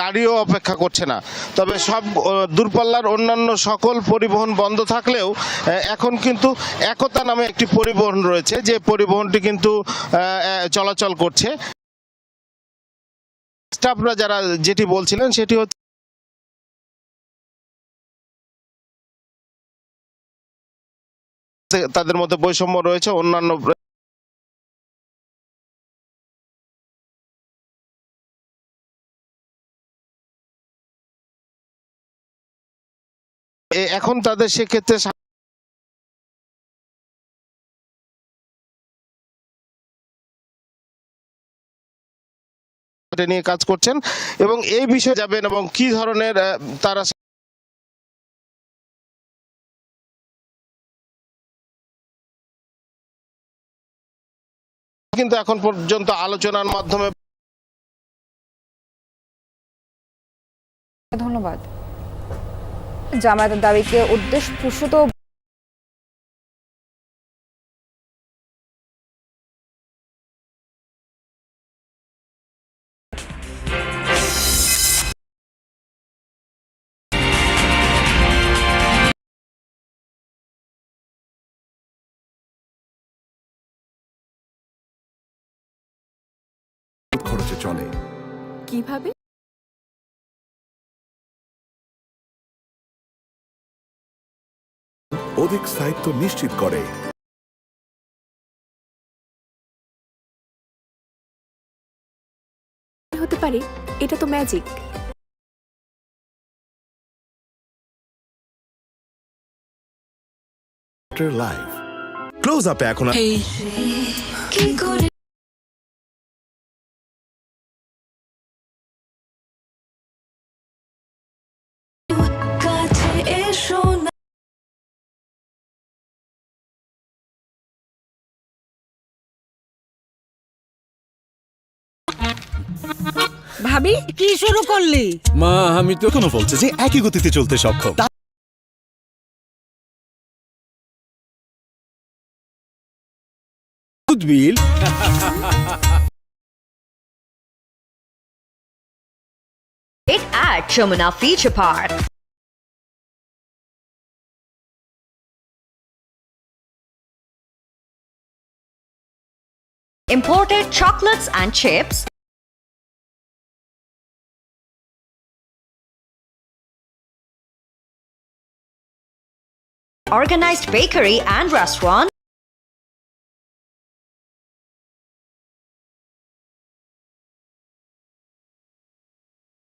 গাড়িও অপেক্ষা করছে না। তবে সব দূরপাল্লার অন্যান্য সকল পরিবহন বন্ধ থাকলেও এখন কিন্তু একতা নামে একটি পরিবহন রয়েছে, যে পরিবহনটি কিন্তু চলাচল করছে। স্টাফরা যারা যেটি বলছিলেন, সেটি হচ্ছে তাদের মধ্যে বৈষম্য রয়েছে, অন্যান্য এখন তাদের সেক্ষেত্রে নিয়ে কাজ করছেন এবং এই বিষয়ে যাবেন এবং কি ধরনের তারা কিন্তু এখন পর্যন্ত আলোচনার মাধ্যমে ধন্যবাদ। জামায়াতের দাবিকে উদ্দেশ্যপ্রসূত খরচে চলে। কীভাবে? অধিক স্থায়িত্ব নিশ্চিত করে। হতে পারে? এটা তো ম্যাজিক লাইফ ক্লোজ আপে এখন আর- ভাবি কি শুরু করলি মা আমি তো এখনও বলছে যে একই গতিতে চলতে সক্ষম উদ্বিল It at Chamuna Feature Park. Imported chocolates and chips. Organized bakery and restaurant.